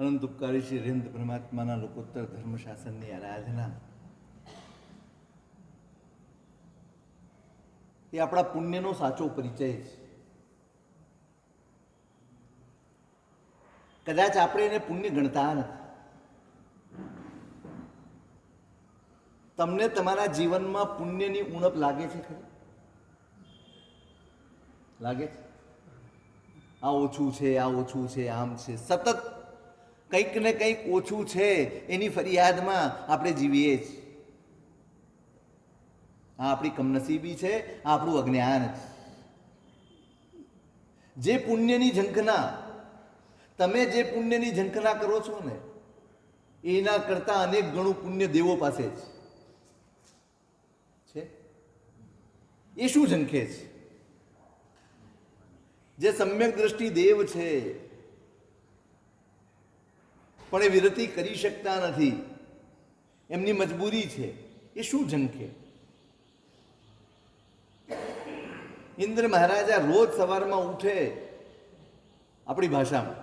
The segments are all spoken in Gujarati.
અનંત ઉપકારી શ્રી રિંદ પરમાત્માના લોકોત્તર ધર્મ શાસનની આરાધના. એ આપણા પુણ્યનો સાચો પરિચય છે. કદાચ આપણે એને પુણ્ય ગણતા નથી. તમને તમારા જીવનમાં પુણ્યની ઉણપ લાગે છે ખરી? લાગે છે? આ ઓછું છે, આ ઓછું છે, આમ છે. સતત કંઈક ને કંઈક ઓછું છે, એની ફરિયાદમાં આપણે જીવીએ છીએ આ આપણી કમનસીબી છે આપણું અજ્ઞાન છે. જે પુણ્યની ઝંખના, તમે જે પુણ્યની ઝંખના કરો છો ને, એના કરતાં અનેક ગણું પુણ્ય દેવો પાસે જ. છે? એ શું ઝંખે છે? જે સમ્યક દ્રષ્ટિ દેવ છે પણ એ વિરતિ કરી શકતા નથી. એમની મજબૂરી છે. એ શું ઝંખે ઇન્દ્ર મહારાજા રોજ સવારમાં ઉઠે આપણી ભાષામાં.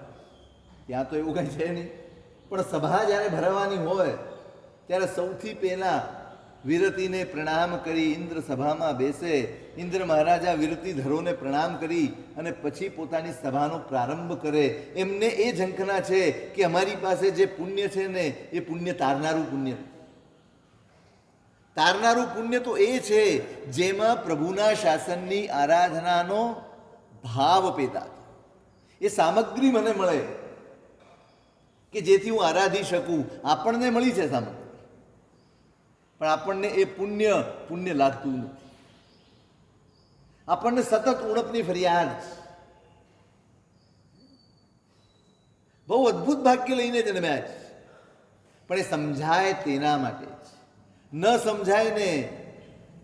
ત્યાં તો એવું કંઈ છે નહીં. પણ સભા જ્યારે ભરવાની હોય, ત્યારે સૌથી પહેલા વિરતિને પ્રણામ કરી ઇન્દ્ર સભામાં બેસે. ઇન્દ્ર મહારાજા વિરતી ધરોને પ્રણામ કરી અને પછી પોતાની સભાનો પ્રારંભ કરે. એમને એ ઝંખના છે કે અમારી પાસે જે પુણ્ય છે ને, એ પુણ્ય તારનારું પુણ્ય. તારનારું પુણ્ય તો એ છે જેમાં પ્રભુના શાસનની આરાધનાનો ભાવ પેદા એ સામગ્રી મને મળે કે જેથી હું આરાધી શકું. આપણને મળી છે સામગ્રી. પણ આપણને એ પુણ્ય પુણ્ય લાગતું નથી. આપણને સતત ઉણપની ફરિયાદ. બહુ અદ્ભુત ભાગ્ય લઈને જન્મ્યા છે. પણ એ સમજાય તેના માટે ન સમજાય ને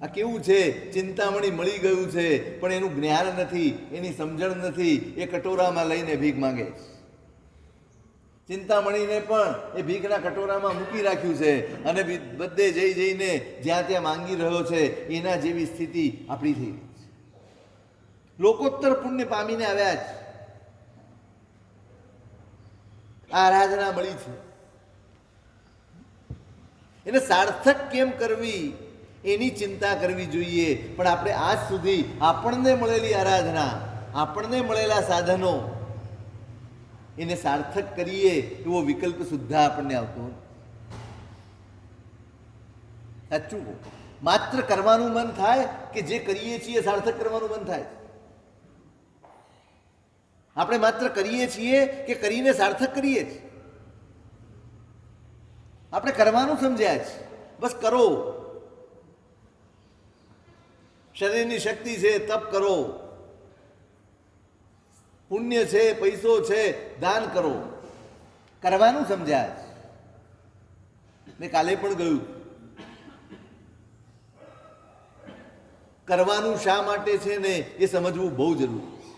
આ કેવું છે? ચિંતામણી મળી ગયું છે, પણ એનું જ્ઞાન નથી, એની સમજણ નથી, એ કટોરામાં લઈને ભીખ માંગે છે. ચિંતામણીને પણ એ ભીખના કટોરામાં મૂકી રાખ્યું છે. અને બધે જઈ જઈને જ્યાં ત્યાં માંગી રહ્યો છે, એના જેવી સ્થિતિ આપણી થઈ ગઈ છે. લોકોત્તર પુણ્ય પામીને આવ્યા છે આરાધના મળી છે. એને સાર્થક કેમ કરવી? એની ચિંતા કરવી જોઈએ. પણ આપણે આજ સુધી આપણને મળેલી આરાધના, આપણને મળેલા સાધનો એને સાર્થક કરીએ એવો વિકલ્પ સુદ્ધા આપણને આવતો સાચું માત્ર કરવાનું મન થાય કે જે કરીએ છીએ સાર્થક કરવાનું મન થાય? આપણે માત્ર કરીએ છીએ કે કરીને સાર્થક કરીએ છીએ? આપણે કરવાનું સમજ્યા છે. બસ કરો. શરીરની શક્તિ છે, તપ કરો. પુણ્ય છે, પૈસો છે, દાન કરો. કરવાનું સમજાય. મેં કાલે પણ ગયું. કરવાનું શા માટે છે ને એ સમજવું બહુ જરૂરી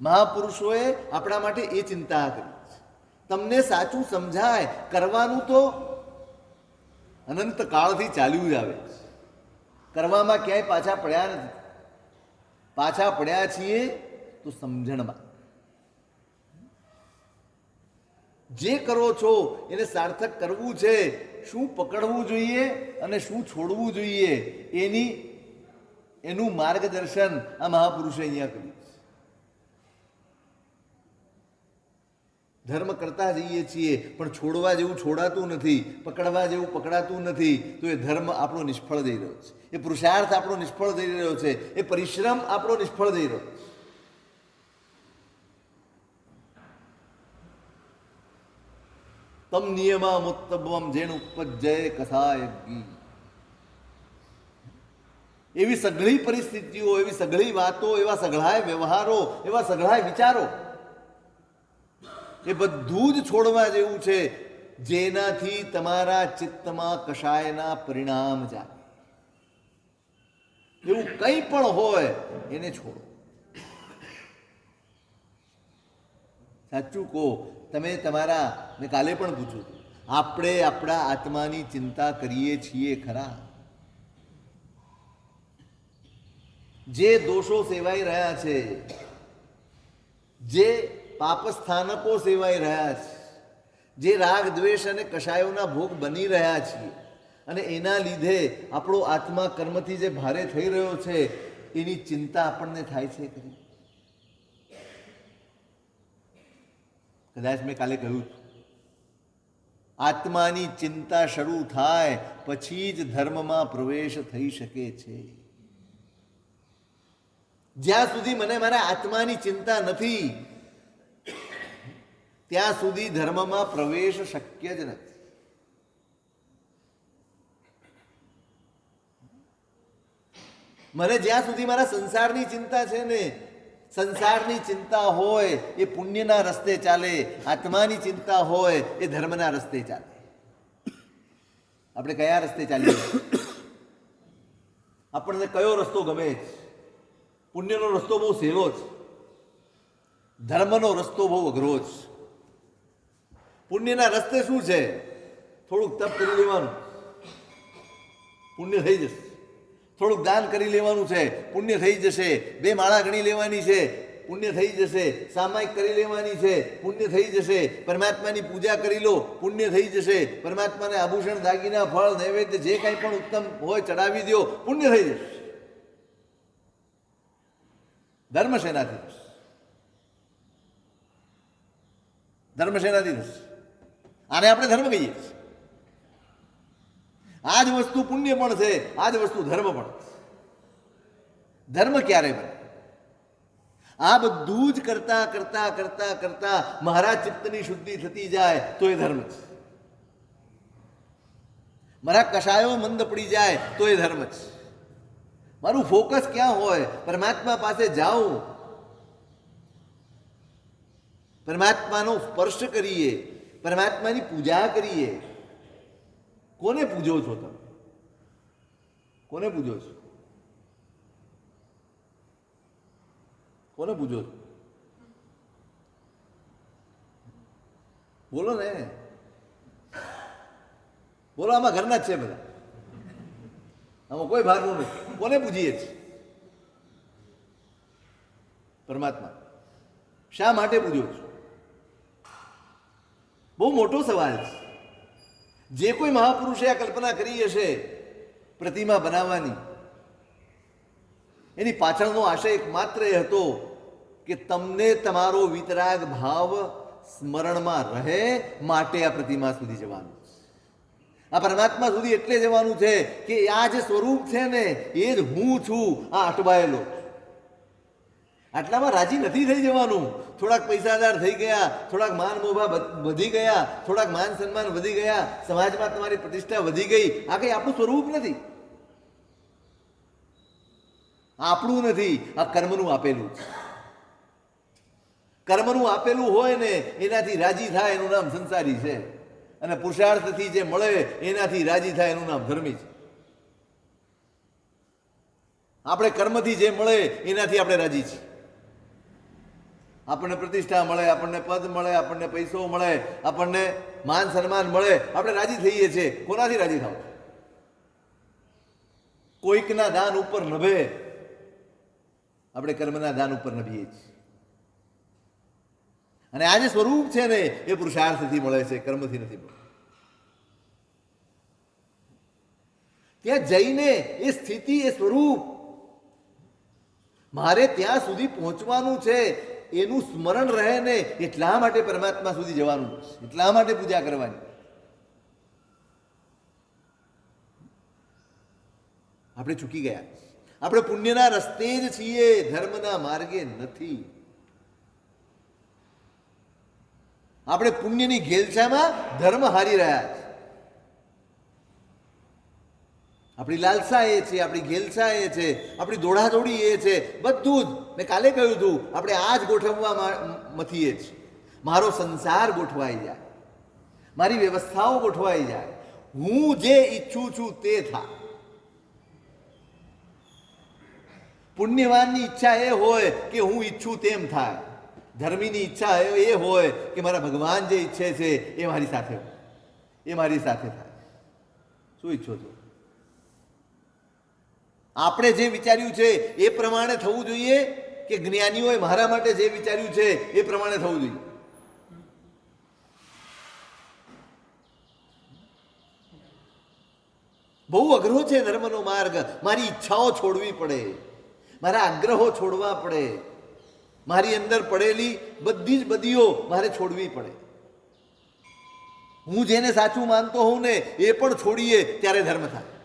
મહાપુરુષોએ આપણા માટે એ ચિંતા કરી તમને સાચું સમજાય, કરવાનું તો અનંત કાળથી ચાલ્યું જ આવે કરવામાં ક્યાંય પાછા પડ્યા નથી. પાછા પડ્યા છીએ તો સમજણમાં. જે કરો છો, એને સાર્થક કરવું છે. શું પકડવું જોઈએ અને શું છોડવું જોઈએ? એની, એનું માર્ગદર્શન આ મહાપુરુષે અહીંયા કર્યું ધર્મ કરતા જઈએ છીએ, પણ છોડવા જેવું છોડાતું નથી, પકડવા જેવું પકડાતું નથી, તો એ ધર્મ આપણો નિષ્ફળ જઈ રહ્યો છે. એ પુરુષાર્થ આપણો નિષ્ફળ જઈ રહ્યો છે. એ પરિશ્રમ આપણો નિષ્ફળ જઈ રહ્યો છે. તમ નિયમા મુત્તબમ જેણ ઉપજય કથાય એવી સઘળી પરિસ્થિતિઓ, એવી સઘળી વાતો, એવા સઘળાય વ્યવહારો, એવા સઘળાય વિચારો, એ બધું જ છોડવા જેવું છે, જેનાથી તમારા ચિત્તમાં કશાયના પરિણામ જાગે. એવું કંઈ પણ હોય, એને છોડો. સાચું કહો તમે તમારા મેં કાલે પણ પૂછ્યું હતું. આપણે આપણા આત્માની ચિંતા કરીએ છીએ ખરા જે દોષો સેવાઈ રહ્યા છે, જે પાપસ્થાનકો સેવાઈ રહ્યા છે, જે રાગ, દ્વેષ અને કષાયોના ભોગ બની રહ્યા છીએ, અને એના લીધે આપણો આત્મા કર્મથી જે ભારે થઈ રહ્યો છે, એની ચિંતા આપણને થાય છે ખરી કદાચ મેં કાલે કહ્યું આત્માની ચિંતા શરૂ થાય, પછી જ ધર્મમાં પ્રવેશ થઈ શકે છે. જ્યાં સુધી મને મારા આત્માની ચિંતા નથી, ત્યાં સુધી ધર્મમાં પ્રવેશ શક્ય જ નથી. મને જ્યાં સુધી મારા સંસારની ચિંતા છે ને સંસારની ચિંતા હોય એ પુણ્યના રસ્તે ચાલે, આત્માની ચિંતા હોય એ ધર્મના રસ્તે ચાલે. આપણે કયા રસ્તે ચાલીએ? આપણને કયો રસ્તો ગમે પુણ્યનો રસ્તો બહુ સહેલો છે ધર્મનો રસ્તો બહુ અઘરો છે પુણ્યના રસ્તે શું છે? થોડુંક તપ કરી લેવાનું. પુણ્ય થઈ જશે. થોડુંક દાન કરી લેવાનું છે, પુણ્ય થઈ જશે. બે માળા ગણી લેવાની છે, પુણ્ય થઈ જશે. સામાયિક કરી લેવાની છે, પુણ્ય થઈ જશે. પરમાત્માની પૂજા કરી લો, પુણ્ય થઈ જશે. પરમાત્માને આભૂષણ, દાગીના, ફળ, નૈવેદ્ય, જે કાંઈ પણ ઉત્તમ હોય ચડાવી દો પુણ્ય થઈ જશે. ધર્મ સેનાથી ધર્મ સેનાથી આને આપણે ધર્મ કહીએ છીએ. આ જ વસ્તુ પુણ્ય પણ છે આ જ વસ્તુ ધર્મ પણ ધર્મ ક્યારે બને? આ બધું જ કરતા કરતા કરતા કરતા મારા ચિત્તની શુદ્ધિ થતી જાય તો એ ધર્મ છે. મારા કશાયો મંદ પડી જાય તો એ ધર્મ છે. મારું ફોકસ ક્યાં હોય? પરમાત્મા પાસે જાઉં. પરમાત્માનો સ્પર્શ કરીએ, પરમાત્માની પૂજા કરીએ. કોને પૂજો છો તમે? કોને પૂજો છો? કોને પૂજો છો? બોલો ને. બોલો, આમાં ઘરના જ છે બધા. આમાં કોઈ ભાગનું નથી. કોને પૂજીએ છીએ? પરમાત્મા. શા માટે પૂજો છો? બહુ મોટો સવાલ છે. જે કોઈ મહાપુરુષે આ કલ્પના કરી હશે, પ્રતિમા બનાવવાની, એની પાછળનો આશય એકમાત્ર એ હતો કે તમને તમારો વિતરાગ ભાવ સ્મરણમાં રહે માટે આ પ્રતિમા સુધી જવાનું. આ પરમાત્મા સુધી એટલે જવાનું છે કે આ જે સ્વરૂપ છે ને, એ જ હું છું આ અટવાયેલો આટલામાં રાજી નથી થઈ જવાનું. થોડાક પૈસાદાર થઈ ગયા, થોડાક માન મોભા વધી ગયા, થોડાક માન સન્માન વધી ગયા, સમાજમાં તમારી પ્રતિષ્ઠા વધી ગઈ. આ કંઈ આપણું સ્વરૂપ નથી. આપણું નથી, આ કર્મનું આપેલું. કર્મનું આપેલું હોય ને, એનાથી રાજી થાય એનું નામ સંસારી છે. અને પુરુષાર્થથી જે મળે, એનાથી રાજી થાય એનું નામ ધર્મી છે. આપણે કર્મથી જે મળે, એનાથી આપણે રાજી છીએ. આપણને પ્રતિષ્ઠા મળે, આપણને પદ મળે, આપણને પૈસો મળે, આપણને માન સન્માન મળે. આપણે રાજી થઈએ છીએ. કોનાથી રાજી થાવ કોઈકના દાન ઉપર નભે. આપણે કર્મના દાન ઉપર નભીએ છીએ. અને આ જે સ્વરૂપ છે ને, એ પુરુષાર્થથી મળે છે, કર્મથી નથી મળે ત્યાં જઈને એ સ્થિતિ, એ સ્વરૂપ, મારે ત્યાં સુધી પહોંચવાનું છે. એનું સ્મરણ રહે ને એટલા માટે પરમાત્મા સુધી જવાનું. એટલા માટે પૂજા કરવાની. આપણે ચૂકી ગયા. આપણે પુણ્યના રસ્તે જ છીએ, ધર્મના માર્ગે નથી. આપણે પુણ્યની ઘેલછામાં ધર્મ હારી રહ્યા છે આપણી લાલસા એ છે, આપણી ઘેલસા એ છે, આપણી દોડાદોડી એ છે, બધું જ. મેં કાલે કહ્યું હતું, આપણે આ જ ગોઠવવા મથીએ છીએ મારો સંસાર ગોઠવાઈ જાય. મારી વ્યવસ્થાઓ ગોઠવાઈ જાય. હું જે ઈચ્છું છું તે થાય પુણ્યવાનની ઈચ્છા એ હોય કે હું ઈચ્છું તેમ થાય. ધર્મીની ઈચ્છા એ હોય કે મારા ભગવાન જે ઈચ્છે છે એ મારી સાથે એ મારી સાથે થાય. શું ઈચ્છો છો? આપણે જે વિચાર્યું છે, એ પ્રમાણે થવું જોઈએ કે જ્ઞાનીઓએ મારા માટે જે વિચાર્યું છે, એ પ્રમાણે થવું જોઈએ? બહુ અઘરો છે ધર્મનો માર્ગ. મારી ઈચ્છાઓ છોડવી પડે. મારા આગ્રહો છોડવા પડે. મારી અંદર પડેલી બધી જ બધીઓ મારે છોડવી પડે. હું જેને સાચું માનતો હોઉં ને, એ પણ છોડીએ, ત્યારે ધર્મ થાય.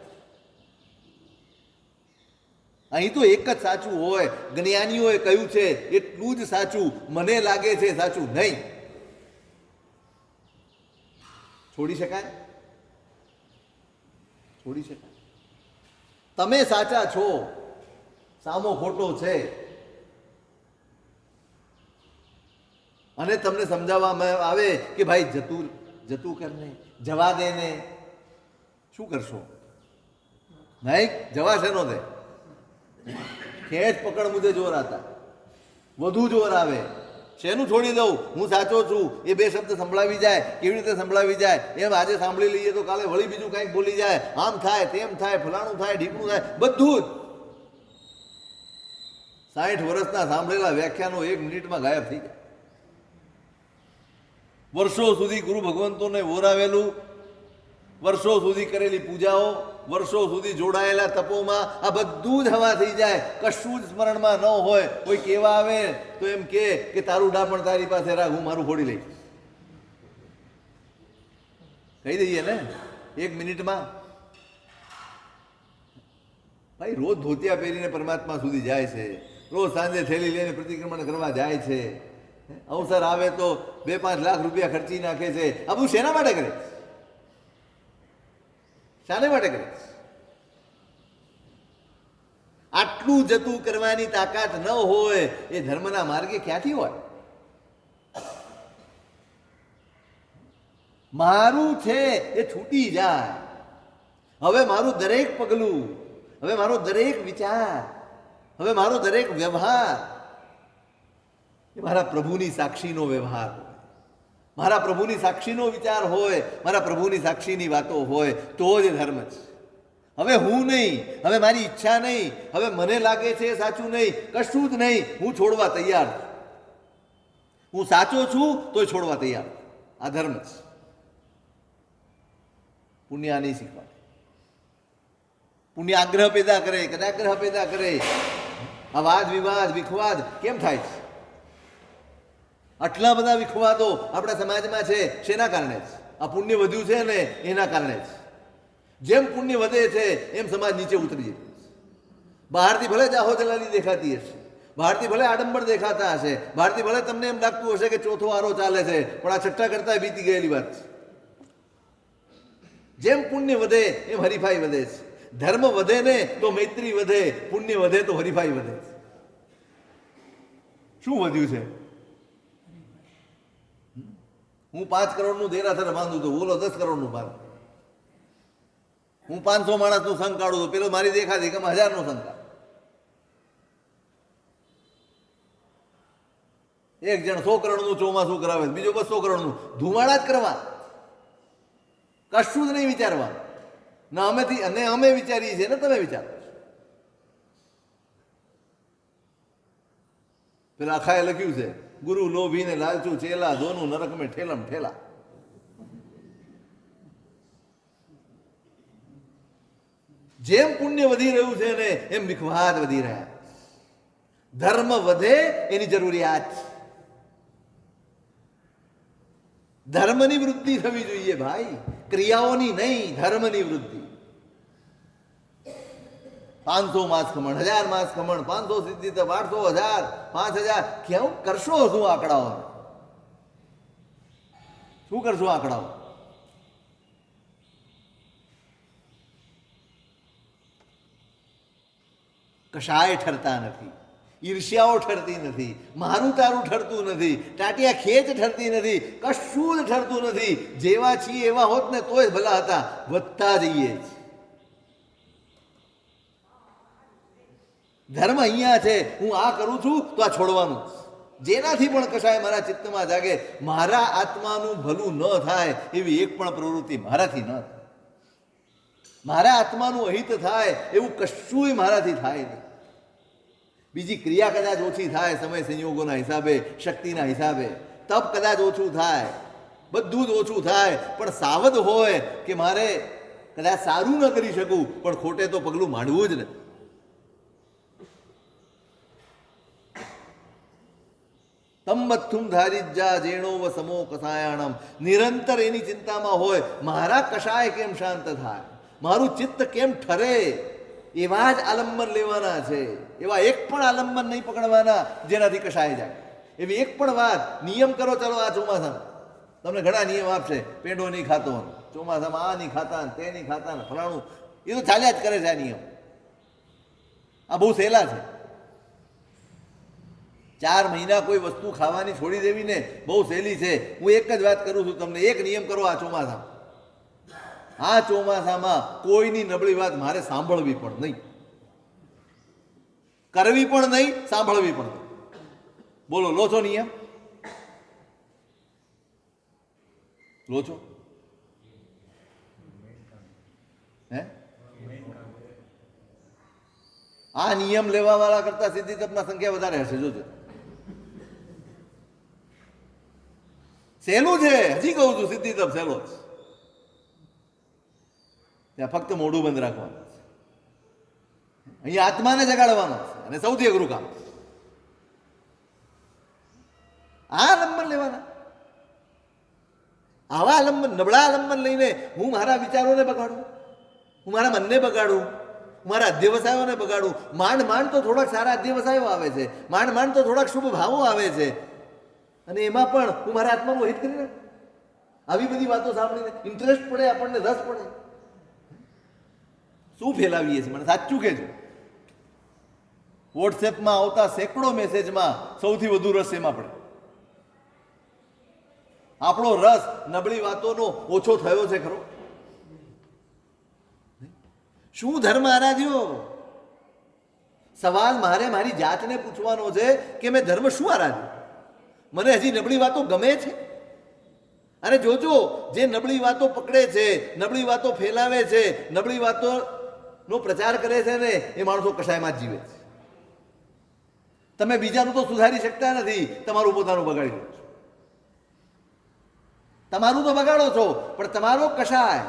અહીં તો એક જ સાચું હોય. જ્ઞાનીઓએ કહ્યું છે, એટલું જ સાચું. મને લાગે છે સાચું નહીં. છોડી શકાય? છોડી શકાય. તમે સાચા છો. સામો ખોટો છે. અને તમને સમજાવવામાં આવે કે ભાઈ જતું જતું કરને જવા દે ને. શું કરશો? નહીં? જવા છે નો દે ખેંચ પકડ મુદ્દે જોર હતા વધુ જોર આવે. શેનું છોડી દઉં? હું સાચો છું. એ બે શબ્દ સંભળાવી જાય, કેવી રીતે સંભળાવી જાય? એમ આજે સાંભળી લઈએ તો કાલે વળી બીજું કાંઈક બોલી જાય. આમ થાય, તેમ થાય, ફલાણું થાય, ઢીકણું થાય, બધું જ. સાઠ વર્ષના સાંભળેલા વ્યાખ્યાનો એક મિનિટમાં ગાયબ થઈ જાય. વર્ષો સુધી ગુરુ ભગવંતોને વોરાવેલું વર્ષો સુધી કરેલી પૂજાઓ, વર્ષો સુધી જોડાયેલા તપોમાં આ બધું જ હવા થઈ જાય. કશું જ સ્મરણમાં ન હોય. કોઈ કેવા આવે તો એમ કે કે તારું ડાપણ તારી પાસે રાખ, હું મારું ફોડી લઈશ. કહી દઈએ ને, એક મિનિટમાં. ભાઈ, રોજ ધોતિયા પહેરીને પરમાત્મા સુધી જાય છે. રોજ સાંજે થેલી લઈને પ્રતિક્રમણ કરવા જાય છે. અવસર આવે તો બે પાંચ લાખ રૂપિયા ખર્ચી નાખે છે. આ બધું શેના માટે કરે? શાને માટે કરે? આટલું જતું કરવાની તાકાત ન હોય, એ ધર્મના માર્ગે ક્યાંથી હોય? મારું છે એ છૂટી જાય. હવે મારું દરેક પગલું, હવે મારો દરેક વિચાર, હવે મારો દરેક વ્યવહાર, એ મારા પ્રભુની સાક્ષીનો વ્યવહાર. મારા પ્રભુની સાક્ષીનો વિચાર હોય, મારા પ્રભુની સાક્ષીની વાતો હોય, તો જ ધર્મ છે. હવે હું નહીં, હવે મારી ઈચ્છા નહીં, હવે મને લાગે છે સાચું નહીં, કશું જ નહીં, હું છોડવા તૈયાર. હું સાચો છું, તોય છોડવા તૈયાર આ ધર્મ છે. પુણ્ય નહીં શીખવા પુણ્ય આગ્રહ પેદા કરે, કદાગ્રહ પેદા કરે. આ વાદ વિવાદ, વિખવાદ કેમ થાય છે? આટલા બધા વિખવાદો આપણા સમાજમાં છે, શેના કારણે જ આ પુણ્ય વધ્યું છે ને એના કારણે જ જેમ પુણ્ય વધે છે, એમ સમાજ નીચે ઉતરી જાય બહારથી ભલે જાહો જલાલી દેખાતી હશે, બહારથી ભલે આડંબર દેખાતા હશે, બહારથી ભલે તમને એમ લાગતું હશે કે ચોથો આરો ચાલે છે, પણ આ છઠ્ઠા કરતા બીતી ગયેલી વાત છે. જેમ પુણ્ય વધે, એમ હરીફાઈ વધે છે. ધર્મ વધે ને તો મૈત્રી વધે, પુણ્ય વધે તો હરીફાઈ વધે શું વધ્યું છે? હું પાંચ કરોડનું દેરાસર બાંધું તો બોલો દસ કરોડનું બાંધ હું પાંચસો માણસનું સંઘ કાઢું તો પેલો મારી દેખા કે હજારનો સંઘ. એક જણ સો કરોડનું ચોમાસું કરાવે છે, બીજો બસો કરોડનું ધુમાડા જ કરવા કશું જ નહીં વિચારવા ના અમેથી અને અમે વિચારીએ છીએ ને તમે વિચારો છો. પેલા આખાએ લખ્યું છે ગુરુ લોભીને લાલચુ ચેલા, દોનું નરક મેં ઠેલમ ઠેલા. જેમ પુણ્ય વધી રહ્યું છે ને, એમ વિખવાદ વધી રહ્યા. ધર્મ વધે, એની જરૂરિયાત. છે ધર્મની વૃદ્ધિ થવી જોઈએ ભાઈ. ક્રિયાઓની નહીં, ધર્મની વૃદ્ધિ. પાંચસો માસ ખમણ, હજાર માસ ખમણ, પાંચસો સિદ્ધિ તપ આઠસો હજાર, પાંચ હજાર. કેવું કરશો શું આંકડાઓ? શું કરશો આંકડાઓ? કશાય ઠરતા નથી. ઈર્ષ્યાઓ ઠરતી નથી. મારું તારું ઠરતું નથી. ટાટિયા ખેંચ ઠરતી નથી. કશું જ ઠરતું નથી. જેવા છીએ એવા હોત ને તોય ભલા હતા. વધતા જઈએ છીએ. ધર્મ અહીંયા છે, હું આ કરું છું, તો આ છોડવાનું. જેનાથી પણ કશાય મારા ચિત્તમાં જાગે, મારા આત્માનું ભલું ન થાય એવી એક પણ પ્રવૃત્તિ મારાથી ન થાય. મારા આત્માનું અહિત થાય એવું કશુંય મારાથી થાય નહીં. બીજી ક્રિયા કદાચ ઓછી થાય સમય સંયોગોના હિસાબે, શક્તિના હિસાબે. તપ કદાચ ઓછું થાય, બધું જ ઓછું થાય, પણ સાવધ હોય કે મારે કદાચ સારું ન કરી શકું, પણ ખોટે તો પગલું માંડવું જ ને. તમ્મથુમ ધારિજ્જા જેણો સમો કસાયાણમ. નિરંતર એની ચિંતામાં હોય, મારા કષાય કેમ શાંત થાય? મારું ચિત્ત કેમ ઠરે? એવા જ આલંબન લેવાના છે. એવા એક પણ આલંબન નહીં પકડવાના જેનાથી કષાય જાય. એવી એક પણ વાત, નિયમ કરો ચાલો આ ચોમાસામાં. તમને ઘણા નિયમ આપશે, પેંડો નહીં ખાતો ચોમાસામાં આ નહીં ખાતા તે નહીં ખાતા ફલાણું. એ તો ચાલ્યા જ કરે છે આ નિયમ. આ બહુ સહેલા છે. ચાર મહિના કોઈ વસ્તુ ખાવાની છોડી દેવી ને, બહુ સહેલી છે. હું એક જ વાત કરું છું તમને, એક નિયમ કરો આ ચોમાસામાં આ ચોમાસામાં કોઈની નબળી વાત મારે સાંભળવી પણ નહીં. કરવી પણ નહીં, સાંભળવી પણ નહીં. બોલો, લો છો નિયમ? લો છો? હે? આ નિયમ લેવા વાળા કરતા સિદ્ધિ તપના સંખ્યા વધારે હશે, જોજો. સહેલું છે. હજી કહું છું સિદ્ધિ તપ સહેલો છે ત્યાં ફક્ત મોઢું બંધ રાખવાનું છે. અહીંયા આત્માને જગાડવાનો છે. અને સૌથી અઘરું કામ. આ આલંબન લેવાના. આવા આલંબન નબળા આલંબન લઈને હું મારા વિચારોને બગાડું? હું મારા મનને બગાડું? મારા અધ્યવસાયોને બગાડું? માંડ માંડ તો થોડાક સારા અધ્યવસાયો આવે છે. માંડ માંડ તો થોડાક શુભ ભાવો આવે છે. અને એમાં પણ હું મારા હાથમાં મોહિત કરી નાખું. આવી બધી વાતો સાંભળીને ઇન્ટરેસ્ટ પડે, આપણને રસ પડે. શું ફેલાવીએ છીએ? મને સાચું કહેજો. વોટ્સએપમાં આવતા સેંકડો મેસેજમાં સૌથી વધુ રસ એમાં પડે. આપણો રસ નબળી વાતોનો ઓછો થયો છે ખરો. શું ધર્મ આરાધ્યો? સવાલ મારે મારી જાતને પૂછવાનો છે કે મેં ધર્મ શું આરાધ્યો? મને હજી નબળી વાતો ગમે છે? અને જોજો, જે નબળી વાતો પકડે છે, નબળી વાતો ફેલાવે છે, નબળી વાતોનો પ્રચાર કરે છે ને, એ માણસો કશાયમાં જીવે છે. તમે બીજાનું તો સુધારી શકતા નથી, તમારું પોતાનું બગાડી દો છો. તમારું તો બગાડો છો, પણ તમારો કશાય?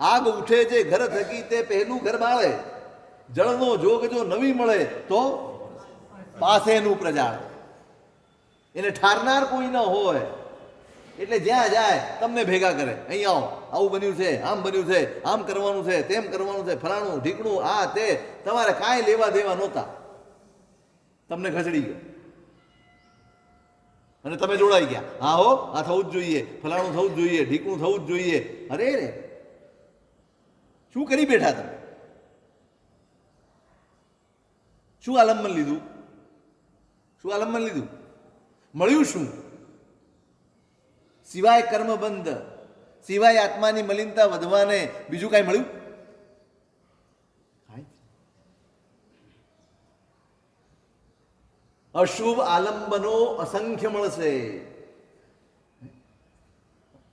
આગ ઉઠે છે ઘર થકી તે પહેલું ઘર બાળે. જળનો જોગ જો નવી મળે, તો પાસેનું પ્રજાળ. એને ઠારનાર કોઈ ન હોય. એટલે જ્યાં જાય, તમને ભેગા કરે. અહીં આવો. આવું બન્યું છે, આમ બન્યું છે, આમ કરવાનું છે, તેમ કરવાનું છે. ફલાણું, ઢીકણું, આ, તે. તમારે કાંઈ લેવા દેવા નહોતા. તમને ખસડી ગયો. અને તમે જોડાઈ ગયા. હા હો, આ થવું જ જોઈએ. ફલાણું થવું જ જોઈએ, ઢીકણું થવું જ જોઈએ. અરે રે. શું કરી બેઠા તમે? શું આલંબન લીધું? શું આલંબન લીધું? મળ્યું શું? સિવાય કર્મબંધ, સિવાય આત્માની મલિનતા વધવાને બીજું કાંઈ મળ્યું? અશુભ આલંબનો અસંખ્ય મળશે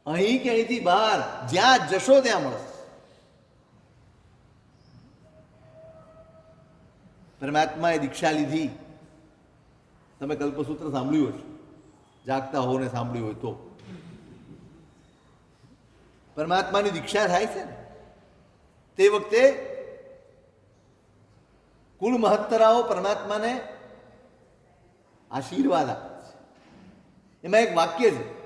અહીં કે અહીંથી બહાર, જ્યાં જશો ત્યાં મળશે. પરમાત્માએ દીક્ષા લીધી. તમે કલ્પસૂત્ર સાંભળ્યું હશે. જાગતા હોને સાંભળ્યું હોય તો. પરમાત્માની દીક્ષા થાય છે ને. તે વખતે કુલ મહત્તરાઓ પરમાત્માને આશીર્વાદ આપે છે. એમાં એક વાક્ય છે.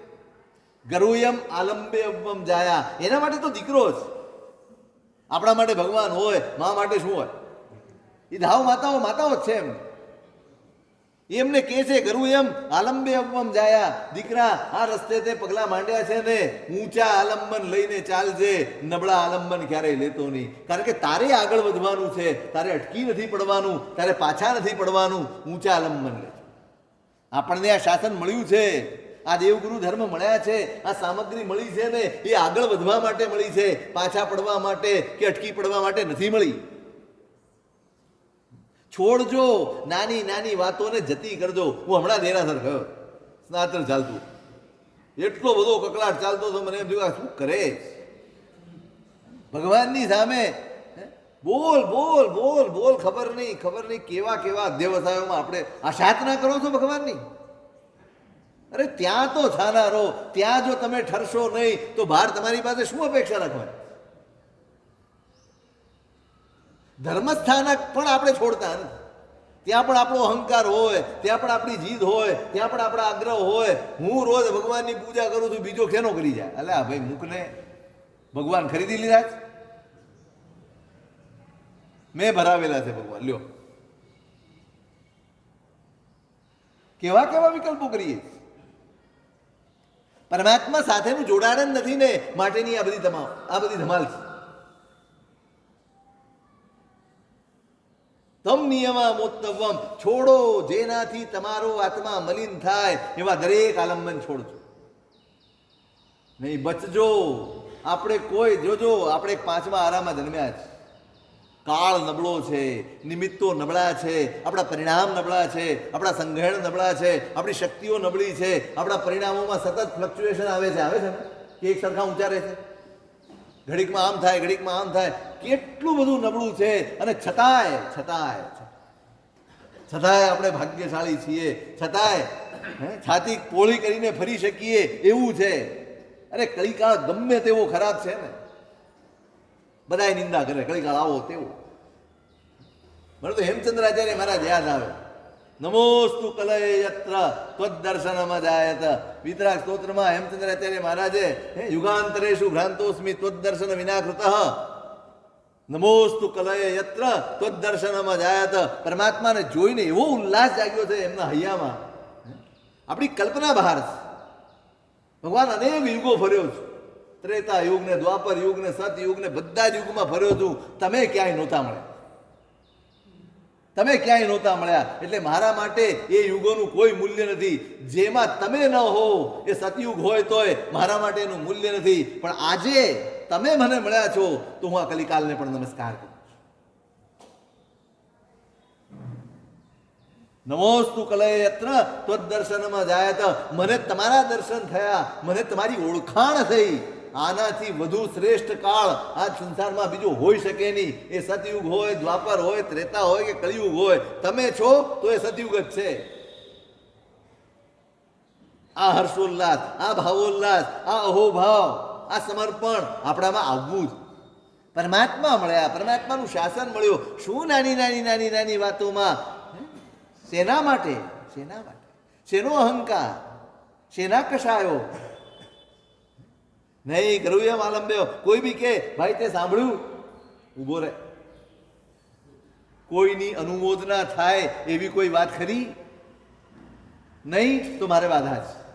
ગરુયમ આલંબે અવમ જાયા. એના માટે તો દીકરો જ. આપણા માટે ભગવાન હોય, મા માટે શું હોય? એ ધાવ માતાઓ માતાઓ જ છે એમ. એમને કે છે, ગરુ એમ, આલંબે અવમ જાયા. દીકરા, આ રસ્તે તે પગલા માંડ્યા છે ને. ઊંચા આલંબન લઈને ચાલજે. નબળા આલંબન ક્યારેય લેતો નહીં. કારણ કે તારે આગળ વધવાનું છે. તારે અટકી નથી પડવાનું. તારે પાછા નથી પડવાનું. ઊંચા આલંબન લે આપણને આ શાસન મળ્યું છે. આ દેવગુરુ ધર્મ મળ્યા છે. આ સામગ્રી મળી છે ને. એ આગળ વધવા માટે મળી છે. પાછા પડવા માટે કે અટકી પડવા માટે નથી મળી. છોડજો, નાની નાની વાતોને જતી કરજો. હું હમણાં દેરાસર ગયો. સ્નાતન ચાલતું. એટલો બધો કકળાટ ચાલતો હતો, મને એમ થયું શું કરે ભગવાનની સામે? બોલ બોલ બોલ બોલ, ખબર નહીં ખબર નહીં કેવા કેવા અધ્યવસાયોમાં આપણે આ સાધના કરો છો ભગવાનની? અરે, ત્યાં તો છાના રહો. ત્યાં જો તમે ઠરશો નહીં, તો બહાર તમારી પાસે શું અપેક્ષા રાખવાની? ધર્મસ્થાનક પણ આપણે છોડતા નથી. ત્યાં પણ આપણો અહંકાર હોય, ત્યાં પણ આપણી જીદ હોય, ત્યાં પણ આપણા આગ્રહ હોય. હું રોજ ભગવાનની પૂજા કરું છું, બીજો કેનો કરી જાય? અલે આ ભાઈ મુખને ભગવાન ખરીદી લીધા છે? મેં ભરાવેલા છે ભગવાન, લ્યો. કેવા કેવા વિકલ્પો કરીએ પરમાત્મા સાથેનું જોડાણ જ નથી ને માટેની આ બધી તમામ, આ બધી ધમાલ છે. તમ નિયમા મોત્તવમ છોડો, જેનાથી તમારો આત્મા મલિન થાય, એવા દરેક આલંબન છોડજો. નહીં, બચજો. આપણે કોઈ, જોજો, આપણે પાંચમા આરામાં જન્મ્યા છે. કાળ નબળો છે, નિમિત્તો નબળા છે, આપણા પરિણામ નબળા છે, આપણા સંગ્રહણ નબળા છે, આપણી શક્તિઓ નબળી છે, આપણા પરિણામોમાં સતત ફ્લક્ચ્યુએશન આવે છે. આવે છે ને? કે એક સરખા ઊંચા રહે છે? ઘડીકમાં આમ થાય, ઘડીકમાં આમ થાય. કેટલું બધું નબળું છે. અને છતાંય છતાંય છતાંય આપણે ભાગ્યશાળી છીએ. છતાંય છાતી પોળી કરીને ફરી શકીએ એવું છે. અરે કળીકાળ ગમે તેવો ખરાબ છે ને. બધાય નિંદા કરે. કળીકાળ આવો તેવો. મને તો હેમચંદ્રાચાર્ય મહારાજ યાદ આવે. નમોસ્તુ કલય યત્ર ત્વદર્શનમાં જાયત વિતરાગ સ્તોત્રમાં હેમચંદ્રાચાર્ય મહારાજે હે યુગાંતરેષુ ભ્રાંતોસ્મિ ત્વદર્શન વિના કૃત નમોસ્તુ કલય યત્ર ત્વદર્શનમાં જાયત પરમાત્માને જોઈને એવો ઉલ્લાસ જાગ્યો છે એમના હૈયામાં. આપણી કલ્પના બહાર છે. ભગવાન અનેક યુગો ફર્યો છું. ત્રેતા યુગ ને દ્વાપર યુગ ને સતયુગ ને બધા જ યુગમાં ફર્યો છું. તમે ક્યાંય નહોતા મળ્યા. તમે ક્યાંય નહોતા મળ્યા. એટલે મારા માટે એ યુગોનું કોઈ મૂલ્ય નથી. જેમાં તમે ન હો, એ સતયુગ હોય તોય મારા માટે એનું મૂલ્ય નથી. પણ આજે તમે મને મળ્યા છો, તો હું આ કલિકાલને પણ નમસ્કાર કરું નમોસ્તુ કલયત્ર ત્વદર્શનમાં જાયત. મને તમારા દર્શન થયા. મને તમારી ઓળખાણ થઈ. આનાથી વધુ શ્રેષ્ઠ કાળ આ સંસારમાં બીજો હોઈ શકે નહીં. એ સતયુગ હોય, દ્વાપર હોય, ત્રેતા હોય કે કળિયુગ હોય. તમે છો તો એ સતયુગ જ છે. આ હર્ષોલ્લાસ, આ ભાવોલ્લાસ, આ અહોભાવ, આ સમર્પણ આપણામાં આવવું જ. પરમાત્મા મળ્યા, પરમાત્માનું શાસન મળ્યું. શું નાની નાની નાની નાની વાતોમાં? શેના માટે શેના માટે. શેનો અહંકાર શેના કશાયો? નહીં કરવું એમ આલંબ્યો કોઈ બી કે ભાઈ, તે સાંભળ્યું? ઊભો રહે. કોઈની અનુમોદના થાય એવી કોઈ વાત ખરી? નહીં, તો મારે બાધા છે.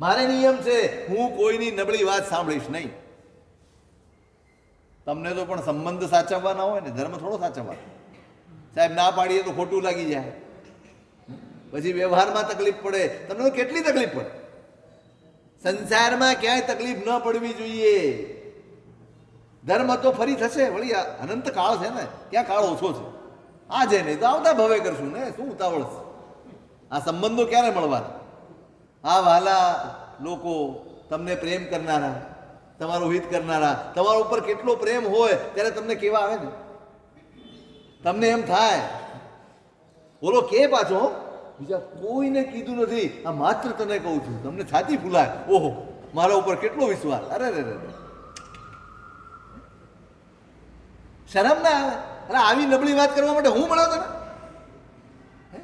મારે નિયમ છે, હું કોઈની નબળી વાત સાંભળીશ નહીં. તમને તો પણ સંબંધ સાચવવાના હોય ને, ધર્મ થોડો સાચવવાનો. સાહેબ, ના પાડીએ તો ખોટું લાગી જાય. પછી વ્યવહારમાં તકલીફ પડે. તમને કેટલી તકલીફ પડે? સંસારમાં ક્યાંય તકલીફ ન પડવી જોઈએ. ધર્મ તો ફરી થશે, વળી અનંત કાળ છે ને, ક્યાં કાળ ઓછો છે? આજે નહીં, તો આવતા ભવે કરશું ને, શું ઉતાવળ છે આ સંબંધો ક્યારે મળવાના? આ વાલા લોકો તમને પ્રેમ કરનારા, તમારું હિત કરનારા, તમારા ઉપર કેટલો પ્રેમ હોય, ત્યારે તમને કેવા આવે ને? તમને એમ થાય બોલો કે પાછો? બીજા કોઈને કીધું નથી. આ માત્ર તને કહું છું. તમને છાતી ફૂલાય. ઓહો, મારા ઉપર કેટલો વિશ્વાસ? અરે રે રે. શરમ ના આવે? અરે, આવી નબળી વાત કરવા માટે હું મળ્યો તને?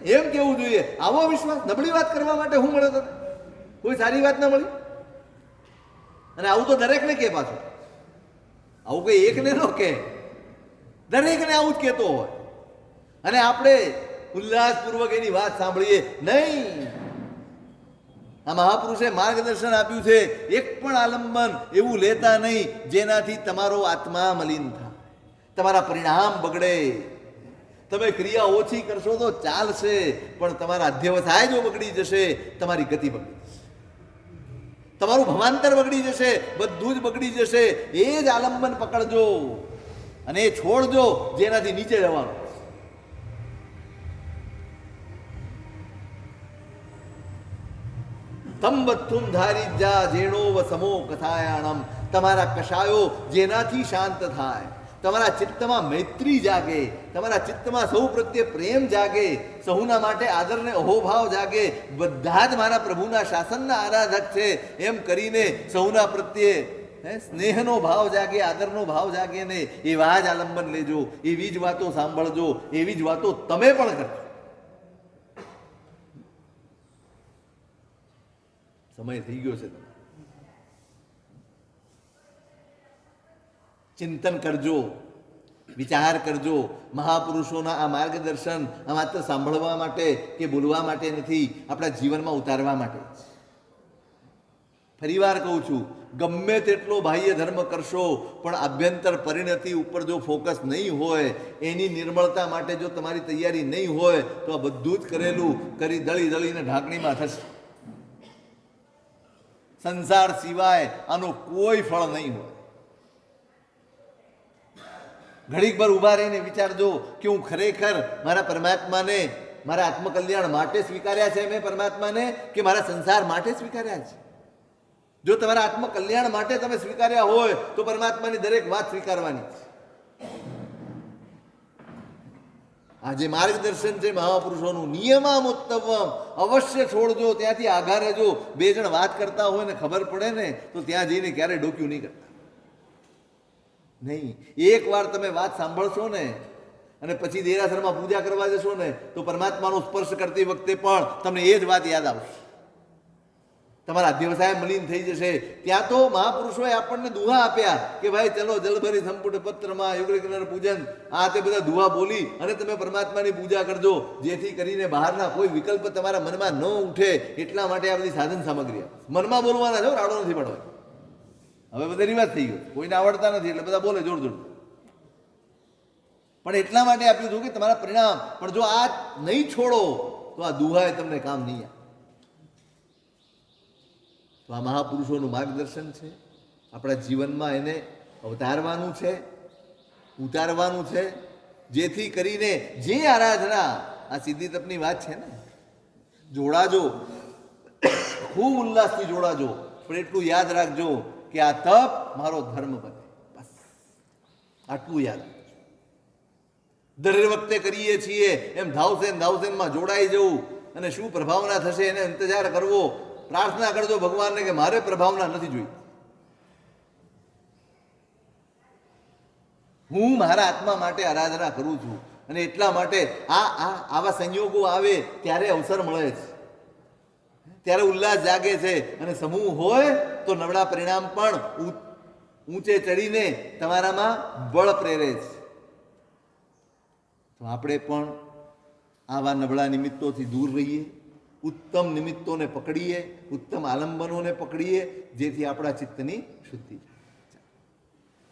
એમ કેવું જોઈએ? આવો વિશ્વાસ? નબળી વાત કરવા માટે હું મળ્યો તને? કોઈ સારી વાત ના મળી? અને આવું તો દરેકને કે પાછું. આવું કોઈ એકને ન કે દરેકને આવું જ કહેતો હોય. અને આપણે ઉલ્લાસપૂર્વક એની વાત સાંભળીએ. નહીં. આ મહાપુરુષે માર્ગદર્શન આપ્યું છે. એક પણ આલંબન એવું લેતા નહીં, જેનાથી તમારો આત્મા મલિન થાય. તમારા પરિણામ બગડે. તમે ક્રિયા ઓછી કરશો તો ચાલશે, પણ તમારા અધ્યવસાય જો બગડી જશે, તમારી ગતિ બગડી. તમારું ભવાંતર બગડી જશે, બધું જ બગડી જશે. એ જ આલંબન પકડજો અને એ છોડજો જેનાથી નીચે જવાનું. તમ બધું ધારી જા જેણો વ સમો કથાયાણમ. તમારા કશાયો જેનાથી શાંત થાય. તમારા ચિત્તમાં મૈત્રી જાગે. તમારા ચિત્તમાં સૌ પ્રત્યે પ્રેમ જાગે. સૌના માટે આદરને અહોભાવ જાગે. બધા જ મારા પ્રભુના શાસનના આરાધક છે. એમ કરીને સૌના પ્રત્યે, હે, સ્નેહનો ભાવ જાગે, આદરનો ભાવ જાગે ને એવા જ આલંબન લેજો. એવી જ વાતો સાંભળજો. એવી જ વાતો તમે પણ કરજો. સમય થઈ ગયો છે ચિંતન કરજો, વિચાર કરજો. મહાપુરુષોના આ માર્ગદર્શન આ માત્ર સાંભળવા માટે કે બોલવા માટે નથી, આપણા જીવનમાં ઉતારવા માટે. ફરીવાર કહું છું, ગમે તેટલો બાહ્ય ધર્મ કરશો, પણ આભ્યંતર પરિણતિ ઉપર જો ફોકસ નહીં હોય, એની નિર્મળતા માટે જો તમારી તૈયારી નહીં હોય, તો આ બધું જ કરેલું કરી દળી દળીને ઢાંકણીમાં થશે સંસાર સિવાય આનો કોઈ ફળ નહીં હોય. ઘડીક ભર ઊભા રહીને વિચારજો કે હું ખરેખર મારા પરમાત્માને, મારા આત્મકલ્યાણ માટે સ્વીકાર્યા છે મેં પરમાત્માને કે મારા સંસાર માટે સ્વીકાર્યા છે? જો તમારા આત્મકલ્યાણ માટે તમે સ્વીકાર્યા હોય તો પરમાત્માની દરેક વાત સ્વીકારવાની છે. આ જે માર્ગદર્શન છે મહાપુરુષોનું. નિયમામુત્તવમ અવશ્ય છોડજો, ત્યાંથી આઘા રહેજો. બે જણ વાત કરતા હોય ને ખબર પડે ને, તો ત્યાં જઈને ક્યારેય ડોક્યું નહીં કરતા. નહીં. એક વાર તમે વાત સાંભળશો ને, અને પછી દેરાસરમાં પૂજા કરવા જશો ને, તો પરમાત્માનો સ્પર્શ કરતી વખતે પણ તમને એ જ વાત યાદ આવશે. તમારા અધ્યવસાય મલિન થઈ જશે. ત્યાં તો મહાપુરુષોએ આપણને દુહા આપ્યા કે ભાઈ ચલો, જલભરી સંપુટ પત્રમાં યુગલ પૂજન. આ તે બધા દુહા બોલી અને તમે પરમાત્માની પૂજા કરજો. જેથી કરીને બહારના કોઈ વિકલ્પ તમારા મનમાં ન ઉઠે. એટલા માટે આ બધી સાધન સામગ્રી મનમાં બોલવાના છો રાડો નથી પડવા. હવે બધા રિવાજ થઈ ગયો કોઈને આવડતા નથી, એટલે બધા બોલે જોર જોર પણ એટલા માટે આપ્યું હતું કે તમારા પરિણામ. પણ જો આ નહીં છોડો, તો આ દુહાએ તમને કામ નહીં આપે. તો આ મહાપુરુષોનું માર્ગદર્શન છે. આપણા જીવનમાં એને અવતારવાનું છે, ઉતારવાનું છે, જેથી કરીને જે આરાધના, આ સિદ્ધિ તપની વાત છે ને, જોડાજો, ખૂબ ઉલ્લાસથી જોડાજો, પણ એટલું યાદ રાખજો કે આ તપ મારો ધર્મ બને. બસ. આટલું યાદ દર વખતે કરીએ છીએ, એમ ધાવસેન ધાવસેનમાં જોડાઈ જવું અને શું પ્રભાવના થશે એને ઇંતજાર કરવો પ્રાર્થના કરજો ભગવાનને કે મારે પ્રભાવના નથી જોઈ. હું મારા આત્મા માટે આરાધના કરું છું અને એટલા માટે આ આ આવા સંયોગો આવે ત્યારે અવસર મળે છે. ત્યારે ઉલ્લાસ જાગે છે અને સમૂહ હોય તો નબળા પરિણામ પણ ઊંચે ચડીને તમારામાં બળ પ્રેરે છે. તો આપણે પણ આવા નબળા નિમિત્તોથી દૂર રહીએ. ઉત્તમ નિમિત્તોને પકડીએ ઉત્તમ આલંબનોને પકડીએ જેથી આપણા ચિત્તની શુદ્ધિ થાય.